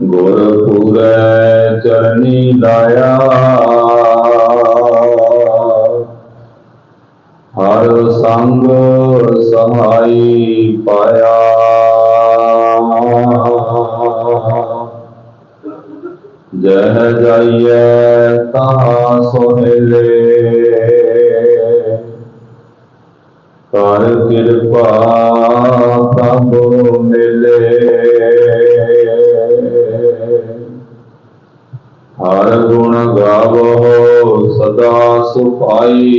गुरपुर चरणी लाया। हर संग सहाई पाया। जह जाइए तहा सोहेले। ਕਰ ਕਿਰਪਾ ਪ੍ਰਭ ਮਿਲੇ। ਹਰ ਗੁਣ ਗਾਵੋ ਸਦਾ ਸੁਖਾਈ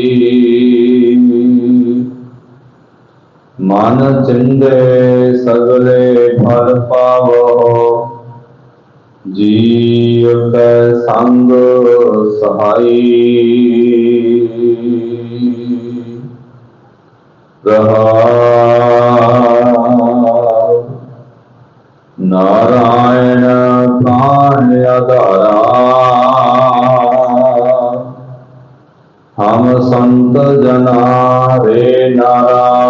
ਮਨ ਚਿੰਦੇ ਸਗਲੇ ਫਲ ਪਾਵੋ। ਜੀਵ ਕੈ ਸੰਗ ਸਹਾਈ। नारायण प्राण अधारा। हम संत जना रे नारा।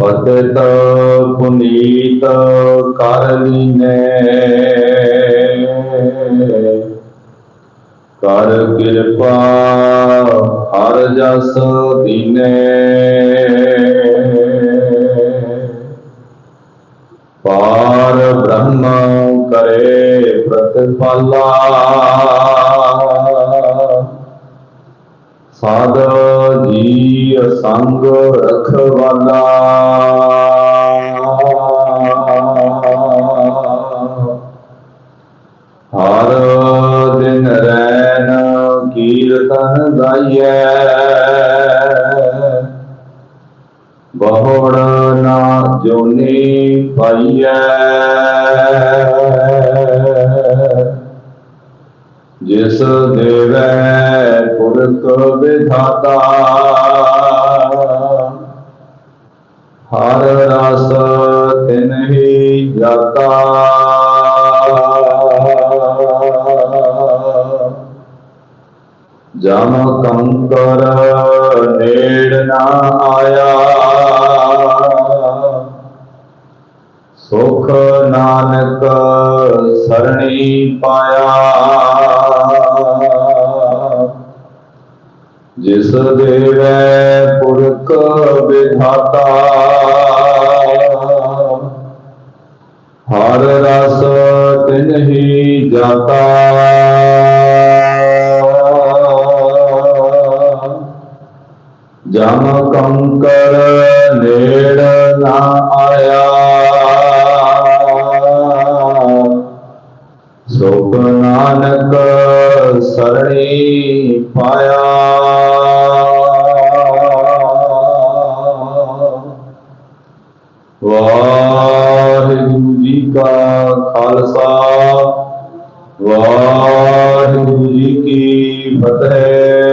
पतित पुनीत कर ਕਰ ਕਿਰਪਾ ਹਰ ਜਸ ਦੀਨੇ ਪਾਰ ਬ੍ਰਹਮ ਕਰੇ ਪ੍ਰਤਿਪਾਲਾ ਸਾਧ ਜੀ ਸੰਗ ਰਖਵਾਲਾ ਕੀਰਤਨ ਗਾਈਐ ਬਹੁੜ ਨਾ ਜੋਨੀ ਪਾਈਐ ਜਿਸ ਦੇਵੈ ਪੁਰਖ ਵਿਧਾਤਾ ਹਰ ਰਸ ਤਿਨ ਹੀ ਜਾਤਾ जम कंकर नेड़ना आया। सुख नानक सरणी पाया। जिस देव पुरख विधाता। हर रस तिन ही जाता। जम कंकर नेड़ आया। सुख नानक सरणी पाया। वाहिगुरु जी का खालसा, वाहिगुरु जी की फतेह।